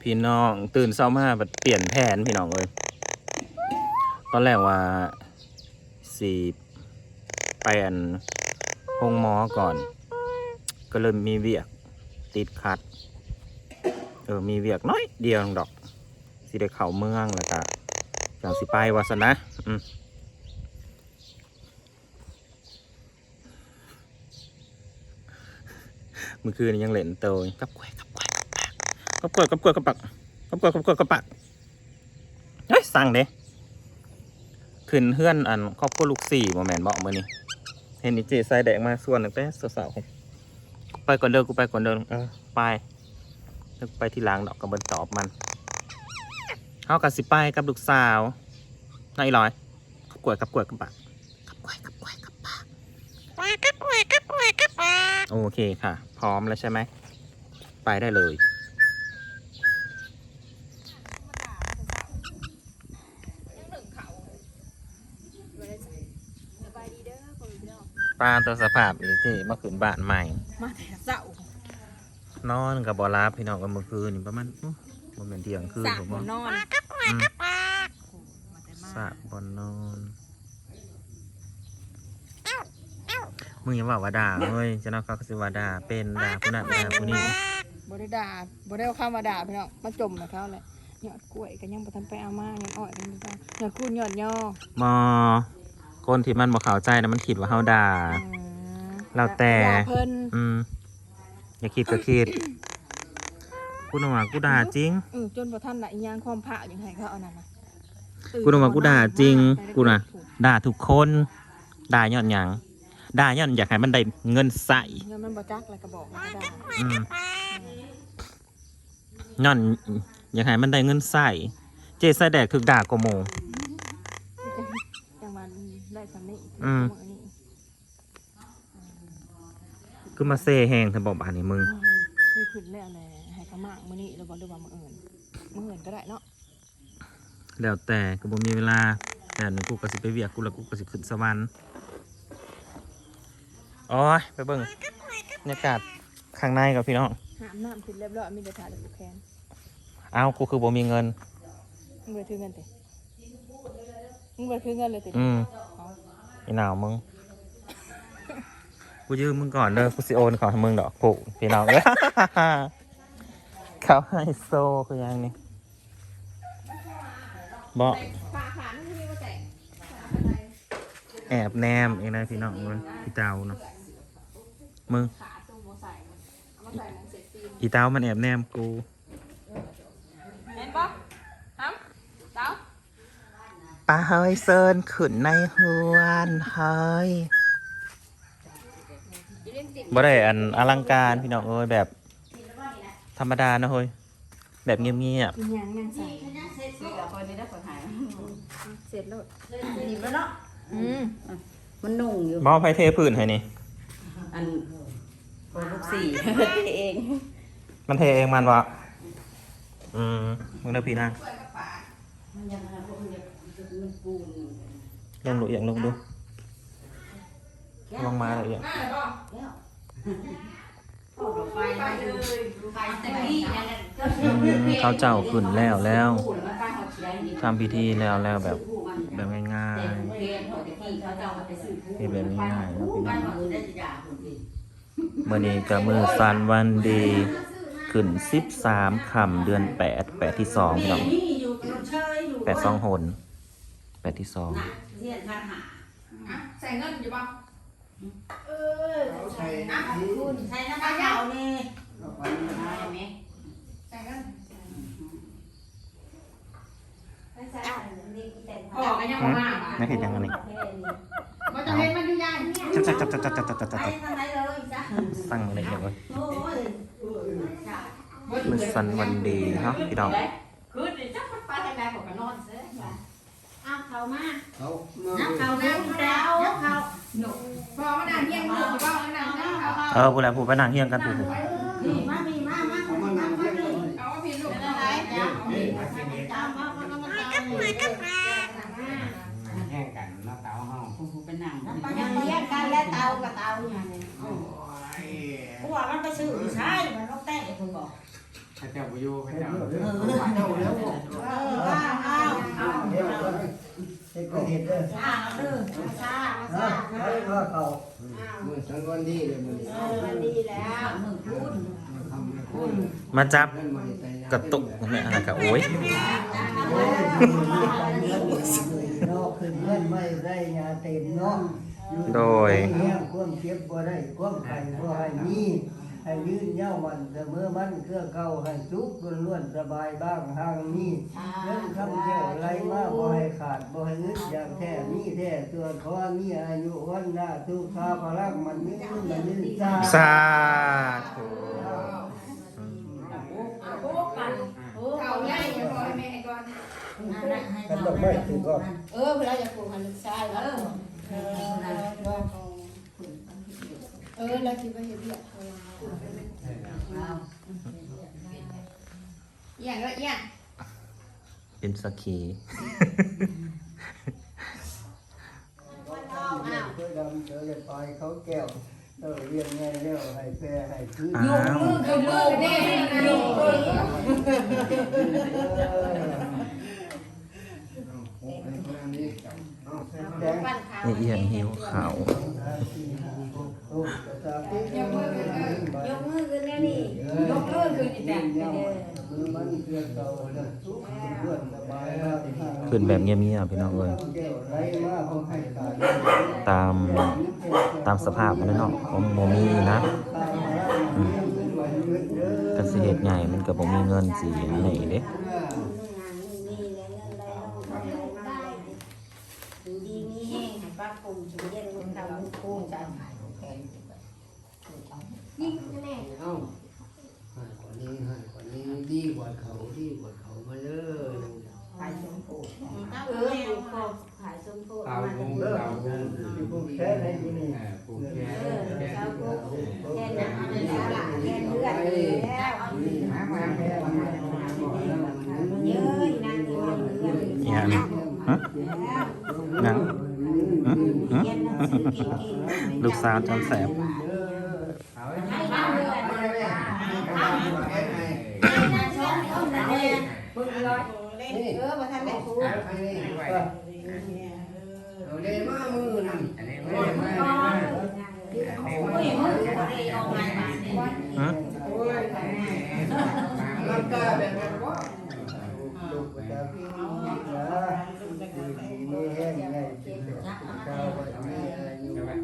พี่น้องตื่นเช้ามาบัดเปลี่ยนแผนพี่น้องเลยตอนแรกว่าสี่ไปอันห้องหมอก่อน ก็เลยมีเวียก ติดขัด เออมีเวียกน้อยเดียวดอกสิได้เข้าเมืองแล้วก็จังสิไปวาสนะ อืม มื่อคืนยังเล่นโตยกับกล้วยกับกล้วยกับกล้วยกับกล้วยกับปักกับกล้วยกับกล้วยกับปักเฮ้ยสั่งเด้ขึ้นเฮือนอันครอบครัวลูกสี่โมแมนบอกมื่อนี้เห็นอีเจใส่แดงมาส่วนหนึ่งแต่สาวๆไปก่อนเดินกูไปก่อนเดินเออไปนึกไปที่หล้างดอกกับบนตอบมันเขากับสิไปกับลูกสาวนายลอยกับกล้วยกับกล้วยกับปักกับกล้วยกับกล้วยกับปัก โอเคค่ะ พร้อมแล้วใช่ไหม ไปได้เลย ปลาตัวสภาพอีกที่เมื่อคืนบ้านใหม่ มาแต่เจ้านอนกับบอลาพี่น้องกันเมื่อคืนประมาณอื้อประมาณเที่ยงคืนผมว่านอนอืมมาแต่มาสระบอลนอน มึงอย่าว่าว่าด่าเว้ยจะนอกเขาก็สิว่าด่าเป็นด่าผู้นั้นด่าผู้นี้บริดาบริเอาข้าวมาด่าพี่น้องมาจมนะเขาแหละยอดกล้วยก็ยังบ่ทันไปเอามายังอ่อยกันอยู่บ้างยอดคูณยอดย่อมอคนที่มันบ่เข้าใจนะมันคิดว่าเฮาด่าอืมแล้วแต่ด่าเพิ่นอืมอย่าคิดก็คิดกูนึกว่ากูด่าจริงอือจนบ่ทันละอีหยังความพระอย่างไห้เขาเอานั่นน่ะกูนึกว่ากูด่าจริงกูน่ะด่าทุกคนด่าย้อนหยัง ด่าย้อนอยากให้มันได้เงินใส่เงินมันบ่จักแล้วก็บอกว่าด่าอืมย้อนอยากให้มันได้เงินใส่เจใส่แดกถึกด่ากว่าโมจังมันได้สำนี้อืมมื้อนี้คือมาเซแหงเธอบอกบานนี่มึง เคยขึ้นแล้วแหละให้เขามากมื้อนี้แล้วบ่ได้ว่ามื้ออื่นมื้ออื่นก็ได้เนาะแล้วแต่ก็บ่มีเวลาแต่หนึ่งกูก็สิไปเวียกกูแล้วกูก็สิขึ้นสวรรค์ โอ้ยไปเบิ่งบรรยากาศข้างในกับพี่น้องหามน้ำขึ้นเรียบร้อยมีแต่ถ่ายลูกแคนเอ้ากูคือบ่มีเงินมึงไปถือเงินติมึงไปถือเงินเลยติอืมเอาไอ้หนาวมึงกูยืมมึงก่อนเด้อกูสิโอนเของให้มึงดอกกูพี่น้องเอ้ยเขาให้โซคือยังนี่บอกฝาขานั่นคือว่าแต่งแอบแนมเองนะพี่น้องเว้ยพี่เตาเนาะ มึงขาตู้โมใส่เอามาใส่หนังเสร็จซีนอีเตามันแอบแนมกูเห็นปะฮัมเต้าปลาเฮยเซินขึ้นในเฮือนเฮยอย่าเล่นติดบ่ได้อันอลังการพี่น้องเอ้ยแบบ ธรรมดานะเฮ้ยแบบเงียบกินยังยังใส่เสร็จแล้วคนนี้ได้คนหายเสร็จแล้วหนีบแล้วเนาะอืมมันนุ่งอยู่ๆมอบให้เทพื้นให้นี่ อันโปรลูกสี่เองมันเทเองมันวะอืมมึงเด้อพี่นางมันยังไงพวกมันยังมันปูนลองดูอย่างลองดูลองมาเลยอย่างแล้วโอ้ไฟไปเลยไฟแต่นี่ยังไงก็อืมเขาเจ้าขึ้นแล้วแล้วปูนมันไปหอดเชียงดิทำพิธีแล้วแล้วแบบปูมันแบบง่ายแต่เพียนหอดตะกี้เขาจะเอาไปซื้อปูๆที่แบบง่ายๆแล้วพี่ไปน้อง หอดได้จะยาคนดีมื่อนี้ก็มือสันวันดีขึ้นสิบสามคำเดือนแปดแปดที่สองพี่น้องนี่อยู่เชยอยู่แปดสองหนแปดที่สองใส่เงินอยู่ปะใช่น้ำมันเอานี่ได้ไหมใส่เงินพอกันยังมาไม่เห็นยังไงมันจะเห็นมันอยู่ยังจับจับจับจับจับจับจับจับ สั่งเลยเดี๋ยวมือสันวันดีเนาะพี่ดอกคือเดี๋จะไปทางใดผมก็นอนเสียเอาเขามาเขาน้ำเขาน้ำเขาน้ำเขาหนูพอมานั่งเฮียงหนูก็มานั่งน้ำเขาเออพูดอะไรพูดไปนั่งเฮียงกันพูดมามีมามามามาเอาพี่ลูกอะไรเนี่ยกับมากับมาแย่งกันนะเตาห้องเป็นหนังยังแยกกันแล้วเตากับเตาเนี่ย ว่ามันไปซื้อผู้ชายมันต้องแต่งคุณบอกพระเจ้าบุญพระเจ้าเออว้าวอ้าวอ้าวเฮ็ดเฮ็ดก็เฮ็ดเด้ออ้าวเด้อชาฮะชาให้ว่าเขามื้อสังวันดีเลยมื้อนี้เออดีแล้วมึงพูดทำให้คุณมาจับเงินมาให้แต่ยากระตุกเนี่ยอะไรกับโอ้ยนอกขึ้นเงินไม่ได้ยาเต็มเนาะ โดยเงี้ยความเจ็บบ่ได้ความไข้บ่ให้มีให้ยืนยาวมันเสมอมันเครื่องเก่าให้สุขล้วนๆสบายบ้างทางนี้เรื่องคำเจ้าไรมาบ่ให้ขาดบ่ให้อึดอย่างแท้มีแท้ตัวขอมีอายุวันหน้าทุกข้าพลังมันมีขึ้นมันยืนจ้าสาธุโอ้กันโอ้เขาใหญ่อย่าปล่อยแม่ก่อนกันดอกไม้ถือก็เออเวลาจะปลูกหันลูกชายเอแล้วอ เออเออแล้วคิดว่าเฮ็ดเรียกเขาอย่างละอย่างเป็นสกขีเพื่อดำเจอเลยไปเขาแก้วเออเรียนไงเร็วให้แปรให้คืนอ้าวคือกนี่ลูกแดงนี่ เอียงหิวเขายกมือขึ้นยกมือขึ้นแล้วนี่ยกมือขึ้นอีกแบบเพื่อเก่าเลยบขึ้นแบบเงียบๆพี่น้องเอ้ยตามตามสภาพมันเลยเนาะของโมมีนะกสิเหตุใหญ่มันกับโมมีเงินสีอันนี้เด้มีแห้งให้ป้าปุ่มถึงเย็นมันทำมันคู่ใจหายแข็ง เอ้าให้กว่านี้ให้กว่านี้ดีก ว่าเขาดีกว่าเขามาเลยขายชมพูเออปลูกก็ขายชมพูเตามาบุจากงเลิกเตาบุงที่พวกแค่ในที่นี่ปลูกแค่เออแค่ชาวกุ๊กแค่นั้นแค่เลือดแล้วมามาแค่มาเยอะนางตัวเลือดอีหยังนี่ฮะหยังหึหึเย็นหนังสือกินกินลูกสาวจำแสบ เอา ให้บ้านเลือดสองคนนั่นเองบึ้งร้อยเออมาทำแบบกู เอาเลยมามือนั่นอันนี้โอ้ยไม่มึงไม่ก็ไม่โอ้ยมึงก็ได้ออกมาบ้านเนี่ยฮะร่างกายแบบนั้นก็ลูกจะพี่แห้งไงข้าววันนี้อายุวัน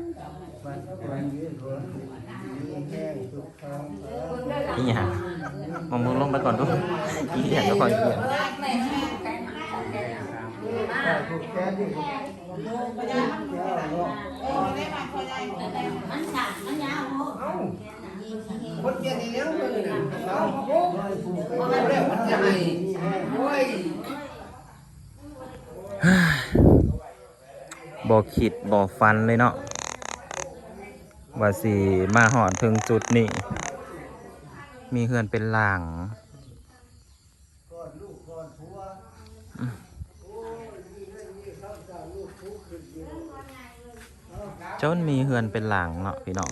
วันยืนหัวมีแห้งทุกครั้งอีหยังมองมึงลงไปก่อนอีหยัง มันสั่นมันยาวโอ้คนเกียรติแล้วมือน่ะเอาไม่ผูกไปแล้วมันให้โอ้ยบ่คิดบ่ฟันเลยเนาะว่าสิมาหอดถึงจุดนี้ มีเฮือนเป็นหลัง ก่อนลูกก่อนผัวโอ้ยมีเรื่องนี้ครับจากลูกผู้ขึ้นอยู่ จนมีเฮือนเป็นหลังเนาะพี่น้อง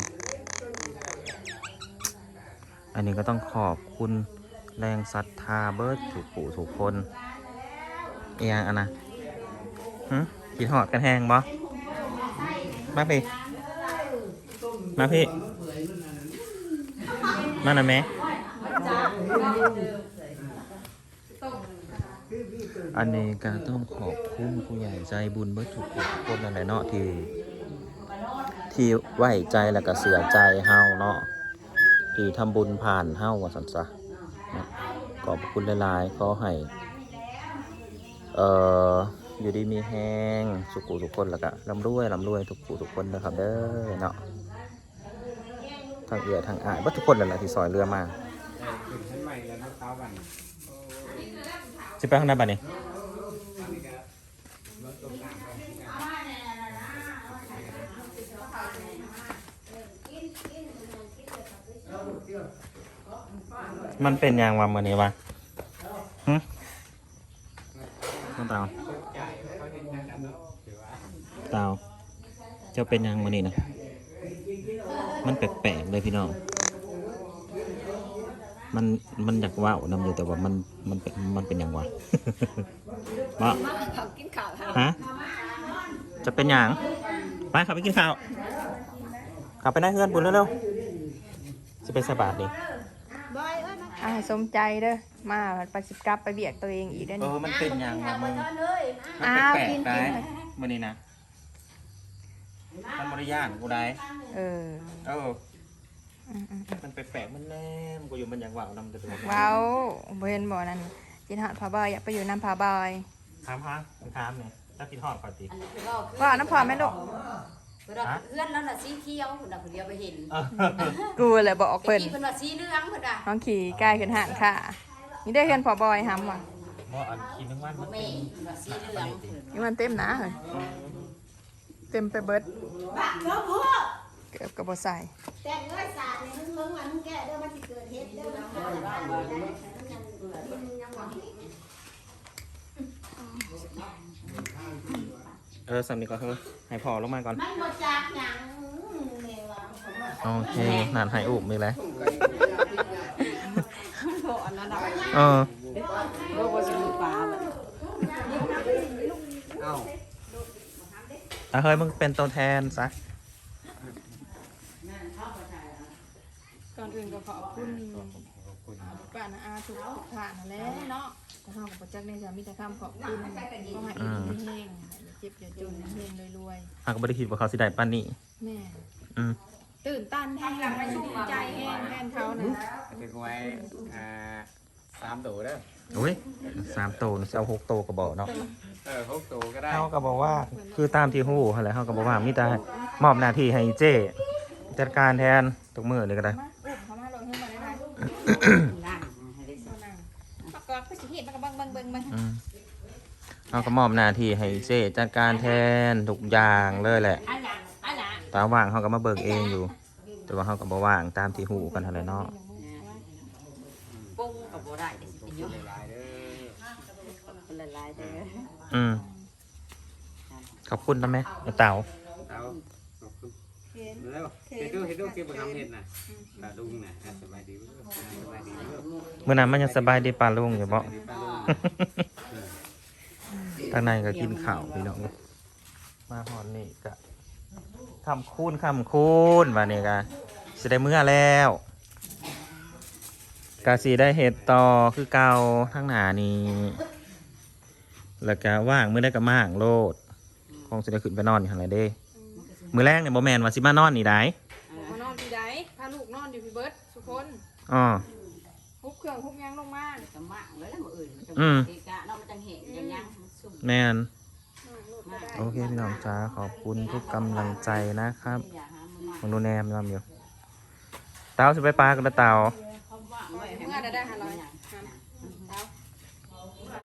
อันนี้ก็ต้องขอบคุณแรงศรัทธาเบิร์ดถูกปู่ถูกคนเอียงอันนะหึกินหอดกันแห้งบ่มาพี่ มาพี่ มาหน่อยแม่อันนี้ก็ต้องขอบคุณผู้ใหญ่ใจบุญเบิร์ดถูกทุกคนนั่นแหละเนาะที่ ที่ไว้ใจแล้วก็เสือใจเฮาเนาะที่ทำบุญผ่านเฮาว่าสันซะนะขอบคุณหลายๆขอให้เอ่ออยู่ดีมีแห้งสุขุทุกคนแล้วก็ร่ำรวยร่ำรวยทุกผู้ทุกคนนะครับเด้อเนาะทางเอือทางอายเบ่ทุกคนเลยแหละที่ซอยเรือมาขึ้นชั้นใหม่แล้วนะเตาบันสิไปข้างในบ้านนี้ มันเป็นยางวามือนี้วะหึน้องเตาเตาเจ้าเป็นยางมือนี้นะหึมันแปลกๆเลยพี่น้อง มันมันอยากว่าวนํอยู่แต่ว่ามันมันเป็นมันเป็นอย่างวะว่ามาเขากินข้าวค่ะฮะจะเป็นอย่างไปขับไปกินข้าวขับไปได้เพื่อนบุญเร็วๆจะไปใส่บาทดิ อ่าให้สมใจเด้อมาไปสิกลับไปเบียกตัวเองอีกเด้อเอนี่อมันเป็นอย่างวะมึงอ้าวกินกินมันนี่นะมันบริยานกูได้เออเอออืมอืมมันแปลกๆมันแน่มกูอยู่มันอย่างว่าวนํแต่ตัวว้าวบ่เห็นบ่นั่นกินหอดผาบอยอยากไปอยู่น้ำผาบอยถามฮะมึงถามเนี่ยถ้ากินทอดก่อนดิอันนี้คือว่าว่าน้ำผาแม่ลูก เพื่อนว่าเพื่อนแล้วน่ะสีเขียวเพื่อนน่ะเพื่อนเดียวไปเห็นกูเลยบอกเพิ่นเพื่อนว่าสีเหลืองเพื่อนว่าน้องขี่ใกล้ขึ้นหานค่ะนี่ได้เห็นผาบอยหำว่ะบ่อันกินทั้งวันมันแม่เป็นเพื่อนว่าสีเหลืองเพิ่นนี่มันเต็มหนะเฮ้ยเต็มไปเบิดเกือบกระบใส่แต่งเอ้ยสาดนี่มึงมึงว่ามึงแก้เด้อมันสิเกิดเหตุเด้อมันเกิดบ้านได้มันยังมันยังหวัง เออสามีก็เฮ้ยให้พอลงมาก่อน มันบ่จากหยังแม่ว่าโอเคนานหายอุบมีแล้วอันนั้นน่ะเออโลกว่าสิมีปลาแบบเอ้าอะเฮ้ยมึงเป็นตัวแทนซะ ก่อนอื่นก็ขอบคุณขอบคุณป้านาอาทุกทุกท่านนั่นแหละเนาะก็เฮากับจักเนี่ยจะมีแต่คำขอบคุณก็ให้อีกแห้งอย่า เจ็บอย่าจนอย่าเฮงรวยหากก็ไม่ได้คิดว่าเขาสิได้ปานนี้ ๆแม่อืมตื่นตันแห้งดีใจแห้งแทนเขานะเด็กไว้อ่าสามตัวเด้อโอ้ยสามโตวเอาหกโตวก็บอกเนาะเออหกตัวก็ได้เขาก็บอกว่าคือตามที่ฮู้อะไรเขาก็บอกว่ามีแต่มอบหน้าที่ให้เจ้จัดการแทนทุกมือเลยก็ได้ มาอุ้มเขามาลงให้มาได้ไหมนั่งให้ได้สิเอานั่งประกอบก็สิเห็นมันก็บังเบิ่งเบิ่งเบิ่งอืม เขาก็มอบหน้าที่ให้เจ้จัดการแทนทุกอย่างเลยแหละอันนั้นอันนั้นตาว่างเขาก็มาเบิกเองอยู่ แต่ว่าเขาก็บ่ว่างตามที่ฮู้กันอะไรเนาะปุ้งกับบ่ได้เดี๋ยวสิเป็นยศหลายๆเด้อคนละลายเด้ออืมขอบคุณนะแม่เต่าเอาขอบคุณแล้วเห็นดูเห็นดูที่บุญทำเห็นน่ะตาดุงน่ะอะสบายดีเว้ยสบายดีเว้ยเมื่อนั้นมันยังสบายดีปานลุงอยู่บ่ สบายดีป้าลุง ทางในก็กินข้าวพี่น้องมาหอนนี่ก็คำคูณคำคูณว่านี่ก็สิได้เมื่อแล้วกาสีได้เห็ดต่อคือเก่าทั้งหนานี้แล้วก็ว่างมือได้ก็มางโลดคงสิได้ขึ้นไปนอนอยู่ทางไหนเด้ มือแรกเนี่ยโมแมนว่าสิมานอนนี่ได้มานอนที่ใดพาลูกนอนอยู่พี่เบิร์ดทุกคนอ๋อฮุบเครื่องฮุบหยังลงมาก็มากเลยแล้วมื้ออื่นมันจะ แมนมากโลดก็ได้โอเคพี่น้องจ้าขอบคุณทุกกำลังใจนะครับอย่าหามันมามึงดูแนมนำอยู่เตาสิไปปลากันนะเตาเขาว่างไว้ให้เมื่มัอนได้ได้หาเรา